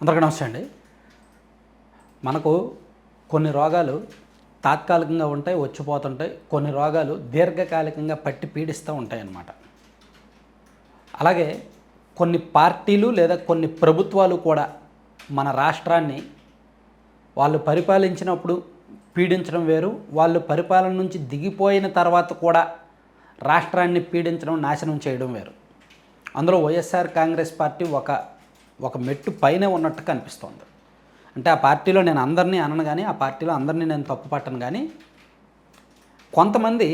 అందరికీ నమస్తే అండి. మనకు కొన్ని రోగాలు తాత్కాలికంగా ఉంటాయి వచ్చిపోతుంటాయి. కొన్ని రోగాలు దీర్ఘకాలికంగా పట్టి పీడిస్తూ ఉంటాయి అన్నమాట. అలాగే కొన్ని పార్టీలు లేదా కొన్ని ప్రభుత్వాలు కూడా మన రాష్ట్రాన్ని వాళ్ళు పరిపాలించినప్పుడు పీడించడం వేరు వాళ్ళు పరిపాలన నుంచి దిగిపోయిన తర్వాత కూడా రాష్ట్రాన్ని పీడించడం నాశనం చేయడం వేరు. అందులో వైఎస్ఆర్ కాంగ్రెస్ పార్టీ ఒక ఒక మెట్టు పైనే ఉన్నట్టు కనిపిస్తోంది. అంటే ఆ పార్టీలో నేను అందరినీ అనను కానీ ఆ పార్టీలో అందరినీ నేను తప్పు పట్టను కానీ కొంతమంది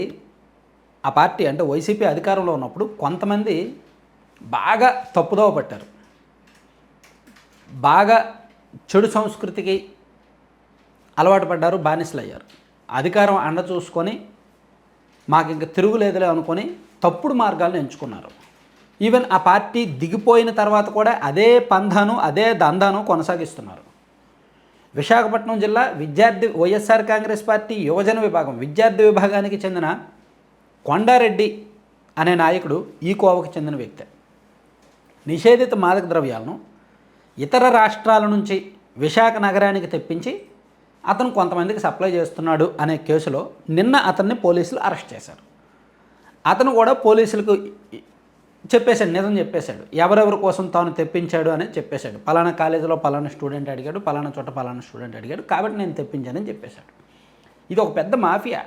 ఆ పార్టీ అంటే వైసీపీ అధికారంలో ఉన్నప్పుడు కొంతమంది బాగా తప్పుదోవ పట్టారు. బాగా చెడు సంస్కృతికి అలవాటు పడ్డారు బానిసలు అయ్యారు అధికారం అండ చూసుకొని మాకు ఇంకా తిరుగులేదులే అనుకొని తప్పుడు మార్గాలను ఎంచుకున్నారు. ఈవెన్ ఆ పార్టీ దిగిపోయిన తర్వాత కూడా అదే పంధాను అదే దందాను కొనసాగిస్తున్నారు. విశాఖపట్నం జిల్లా విద్యార్థి వైఎస్ఆర్ కాంగ్రెస్ పార్టీ యువజన విభాగం విద్యార్థి విభాగానికి చెందిన కొండారెడ్డి అనే నాయకుడు ఈ కోవకు చెందిన వ్యక్తి. నిషేధిత మాదక ద్రవ్యాలను ఇతర రాష్ట్రాల నుంచి విశాఖ నగరానికి తెప్పించి అతను కొంతమందికి సప్లై చేస్తున్నాడు అనే కేసులో నిన్న అతన్ని పోలీసులు అరెస్ట్ చేశారు. అతను కూడా పోలీసులకు చెప్పేశాడు నిజం చెప్పేశాడు. ఎవరెవరి కోసం తాను తెప్పించాడు అని చెప్పేశాడు. పలానా కాలేజీలో పలానా స్టూడెంట్ అడిగాడు పలానా చోట పలానా స్టూడెంట్ అడిగాడు కాబట్టి నేను తెప్పించానని చెప్పేశాడు. ఇది ఒక పెద్ద మాఫియా.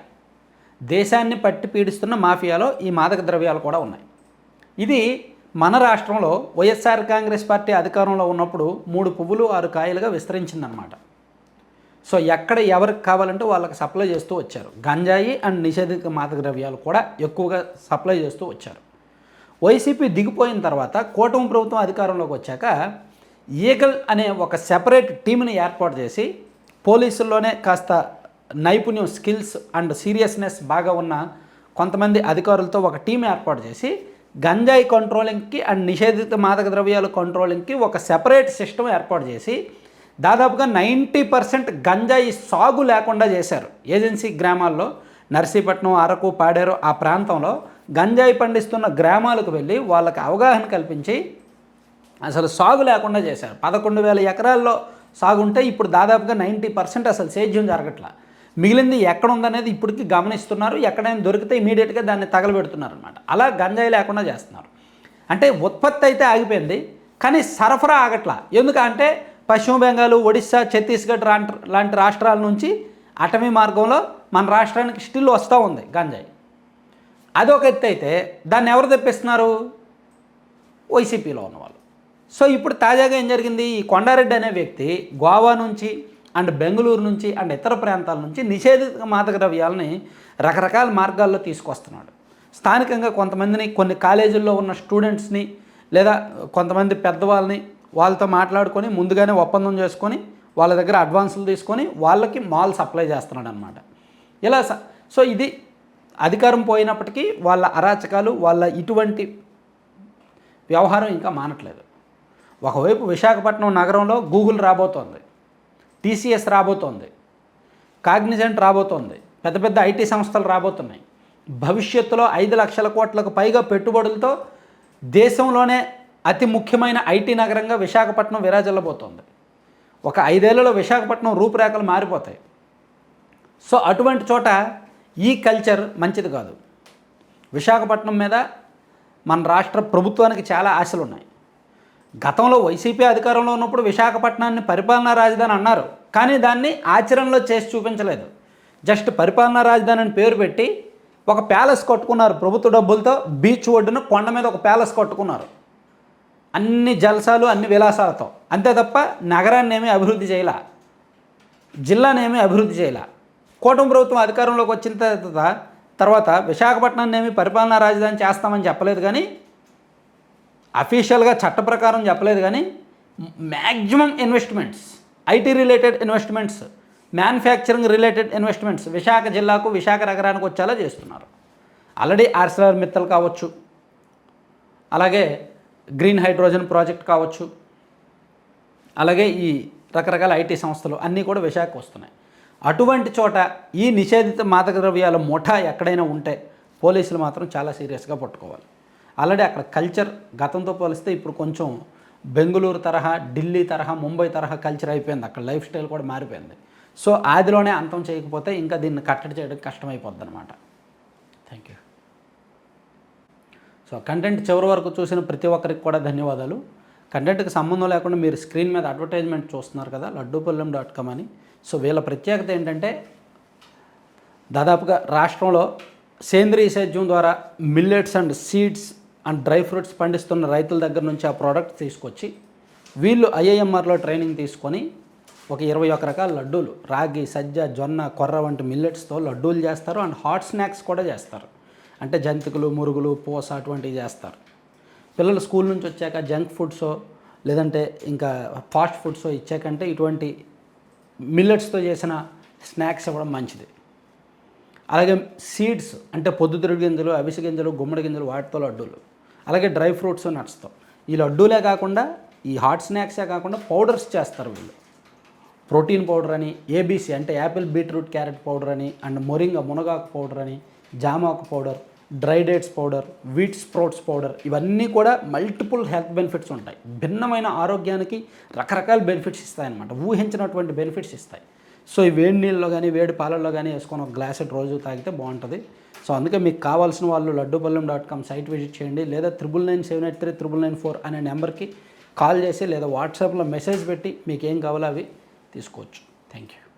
దేశాన్ని పట్టి పీడిస్తున్న మాఫియాలో ఈ మాదక ద్రవ్యాలు కూడా ఉన్నాయి. ఇది మన రాష్ట్రంలో వైఎస్ఆర్ కాంగ్రెస్ పార్టీ అధికారంలో ఉన్నప్పుడు మూడు పువ్వులు ఆరు కాయలుగా విస్తరించిందనమాట సో ఎక్కడ ఎవరికి కావాలంటే వాళ్ళకి సప్లై చేస్తూ వచ్చారు. గంజాయి అండ్ నిషేధిత మాదక ద్రవ్యాలు కూడా ఎక్కువగా సప్లై చేస్తూ వచ్చారు. వైసీపీ దిగిపోయిన తర్వాత కూటమి ప్రభుత్వం అధికారంలోకి వచ్చాక ఈగల్ అనే ఒక సెపరేట్ టీంని ఏర్పాటు చేసి పోలీసుల్లోనే కాస్త నైపుణ్యం స్కిల్స్ అండ్ సీరియస్నెస్ బాగా ఉన్న కొంతమంది అధికారులతో ఒక టీం ఏర్పాటు చేసి గంజాయి కంట్రోలింగ్కి అండ్ నిషేధిత మాదక ద్రవ్యాల కంట్రోలింగ్కి ఒక సెపరేట్ సిస్టమ్ ఏర్పాటు చేసి దాదాపుగా నైంటీ పర్సెంట్ గంజాయి సాగు లేకుండా చేశారు. ఏజెన్సీ గ్రామాల్లో నర్సీపట్నం అరకు పాడేరు ఆ ప్రాంతంలో గంజాయి పండిస్తున్న గ్రామాలకు వెళ్ళి వాళ్ళకి అవగాహన కల్పించి అసలు సాగు లేకుండా చేశారు. పదకొండు వేల ఎకరాల్లో సాగు ఉంటే ఇప్పుడు దాదాపుగా నైంటీ పర్సెంట్ అసలు సేద్యం జరగట్లా. మిగిలింది ఎక్కడ ఉందనేది ఇప్పటికి గమనిస్తున్నారు. ఎక్కడైనా దొరికితే ఇమీడియట్గా దాన్ని తగలబెడుతున్నారు అనమాట అలా గంజాయి లేకుండా చేస్తున్నారు. అంటే ఉత్పత్తి అయితే ఆగిపోయింది కానీ సరఫరా ఆగట్లా. ఎందుకంటే పశ్చిమ బెంగాల్ ఒడిశా ఛత్తీస్గఢ్ లాంటి లాంటి రాష్ట్రాల నుంచి అటవీ మార్గంలో మన రాష్ట్రానికి స్టిల్ వస్తూ ఉంది గంజాయి. అదొక ఎత్తు అయితే దాన్ని ఎవరు తెప్పిస్తున్నారు? వైసీపీలో ఉన్నవాళ్ళు. సో ఇప్పుడు తాజాగా ఏం జరిగింది? ఈ కొండారెడ్డి అనే వ్యక్తి గోవా నుంచి అండ్ బెంగళూరు నుంచి అండ్ ఇతర ప్రాంతాల నుంచి నిషేధిత మాదక ద్రవ్యాలని రకరకాల మార్గాల్లో తీసుకొస్తున్నాడు. స్థానికంగా కొంతమందిని కొన్ని కాలేజీల్లో ఉన్న స్టూడెంట్స్ని లేదా కొంతమంది పెద్దవాళ్ళని వాళ్ళతో మాట్లాడుకొని ముందుగానే ఒప్పందం చేసుకొని వాళ్ళ దగ్గర అడ్వాన్సులు తీసుకొని వాళ్ళకి మాల్ సప్లై చేస్తున్నాడు అనమాట ఇలా స- సో ఇది అధికారం పోయినప్పటికీ వాళ్ళ అరాచకాలు వాళ్ళ ఇటువంటి వ్యవహారం ఇంకా మానట్లేదు. ఒకవైపు విశాఖపట్నం నగరంలో గూగుల్ రాబోతోంది టీసీఎస్ రాబోతోంది కాగ్నిజెంట్ రాబోతోంది పెద్ద పెద్ద ఐటీ సంస్థలు రాబోతున్నాయి. భవిష్యత్తులో ఐదు లక్షల కోట్లకు పైగా పెట్టుబడులతో దేశంలోనే అతి ముఖ్యమైన ఐటీ నగరంగా విశాఖపట్నం విరాజిల్లబోతోంది. ఒక ఐదేళ్ళలో విశాఖపట్నం రూపురేఖలు మారిపోతాయి. సో అటువంటి చోట ఈ కల్చర్ మంచిది కాదు. విశాఖపట్నం మీద మన రాష్ట్ర ప్రభుత్వానికి చాలా ఆశలు ఉన్నాయి. గతంలో వైసీపీ అధికారంలో ఉన్నప్పుడు విశాఖపట్నాన్ని పరిపాలనా రాజధాని అన్నారు. కానీ దాన్ని ఆచరణలో చేసి చూపించలేదు. జస్ట్ పరిపాలనా రాజధాని అని పేరు పెట్టి ఒక ప్యాలెస్ కట్టుకున్నారు ప్రభుత్వ డబ్బులతో బీచ్ ఒడ్డున కొండ మీద ఒక ప్యాలెస్ కట్టుకున్నారు. అన్ని జలసాలు అన్ని విలాసాలతో. అంతే తప్ప నగరాన్ని ఏమీ అభివృద్ధి చేయలే. జిల్లానేమీ అభివృద్ధి చేయలే. కూటమి ప్రభుత్వం అధికారంలోకి వచ్చిన తర్వాత తర్వాత విశాఖపట్నాన్ని ఏమి పరిపాలనా రాజధాని చేస్తామని చెప్పలేదు కానీ అఫీషియల్గా చట్ట ప్రకారం చెప్పలేదు కానీ maximum investments IT related investments manufacturing related investments Visakha జిల్లాకు విశాఖ నగరానికి వచ్చేలా చేస్తున్నారు. ఆల్రెడీ ఆర్సిలర్ మిత్తల్ కావచ్చు అలాగే గ్రీన్ హైడ్రోజన్ ప్రాజెక్ట్ కావచ్చు అలాగే ఈ రకరకాల ఐటీ సంస్థలు అన్నీ కూడా విశాఖకు వస్తున్నాయి. అటువంటి చోట ఈ నిషేధిత మాదక ద్రవ్యాల ముఠా ఎక్కడైనా ఉంటే పోలీసులు మాత్రం చాలా సీరియస్గా పట్టుకోవాలి. ఆల్రెడీ అక్కడ కల్చర్ గతంతో పోలిస్తే ఇప్పుడు కొంచెం బెంగళూరు తరహా ఢిల్లీ తరహా ముంబై తరహా కల్చర్ అయిపోయింది. అక్కడ లైఫ్ స్టైల్ కూడా మారిపోయింది. సో ఆదిలోనే అంతం చేయకపోతే ఇంకా దీన్ని కట్టడి చేయడం కష్టమైపోద్ది అనమాట థ్యాంక్ యూ సో కంటెంట్ చివరి వరకు చూసిన ప్రతి ఒక్కరికి కూడా ధన్యవాదాలు. కంటెంట్కి సంబంధం లేకుండా మీరు స్క్రీన్ మీద అడ్వర్టైజ్మెంట్ చూస్తున్నారు కదా లడ్డూపల్లెం డాట్ కామ్ అని. సో వీళ్ళ ప్రత్యేకత ఏంటంటే దాదాపుగా రాష్ట్రంలో సేంద్రీయ సేద్యం ద్వారా millets and seeds and dry fruits పండిస్తున్న రైతుల దగ్గర నుంచి ఆ ప్రోడక్ట్ తీసుకొచ్చి వీళ్ళు ఐఐఎంఆర్లో ట్రైనింగ్ తీసుకొని ఒక ఇరవై ఒక రకాల లడ్డూలు రాగి సజ్జ జొన్న కొర్ర వంటి మిల్లెట్స్తో లడ్డూలు చేస్తారు అండ్ హాట్ స్నాక్స్ కూడా చేస్తారు. అంటే జంతికలు మురుగులు పూస అటువంటివి చేస్తారు. పిల్లలు స్కూల్ నుంచి వచ్చాక జంక్ ఫుడ్స్ లేదంటే ఇంకా ఫాస్ట్ ఫుడ్స్ ఇచ్చాకంటే ఇటువంటి మిల్లెట్స్తో చేసిన స్నాక్స్ ఇవ్వడం మంచిది. అలాగే సీడ్స్ అంటే పొద్దుతిరుగు గింజలు అవిసె గింజలు గుమ్మడి గింజలు వాటితో లడ్డూలు. అలాగే డ్రై ఫ్రూట్స్ నట్స్తో. ఈ లడ్డూలే కాకుండా ఈ హాట్ స్నాక్సే కాకుండా పౌడర్స్ చేస్తారు వీళ్ళు. ప్రోటీన్ పౌడర్ అని ఏబీసీ అంటే యాపిల్ బీట్రూట్ క్యారెట్ పౌడర్ అని అండ్ మొరింగ మునగాకు పౌడర్ అని జామాకు powder dry dates powder wheat sprouts powder ఇవన్నీ కూడా మల్టిపుల్ హెల్త్ బెనిఫిట్స్ ఉంటాయి. భిన్నమైన ఆరోగ్యానికి రకరకాల బెనిఫిట్స్ ఇస్తాయన్నమాట. ఊహించినటువంటి బెనిఫిట్స్ ఇస్తాయి. సో ఈ వేడి నీళ్ళలో కానీ వేడి పాలల్లో కానీ వేసుకొని ఒక గ్లాస్ రోజు తాగితే బాగుంటుంది. సో అందుకే మీకు కావాల్సిన వాళ్ళు Laddupallem dot com site visit చేయండి. లేదా triple nine seven eight three triple nine four అనే నెంబర్కి కాల్ చేసి లేదా వాట్సాప్లో మెసేజ్ పెట్టి మీకు ఏం కావాలో అవి తీసుకోవచ్చు. Thank you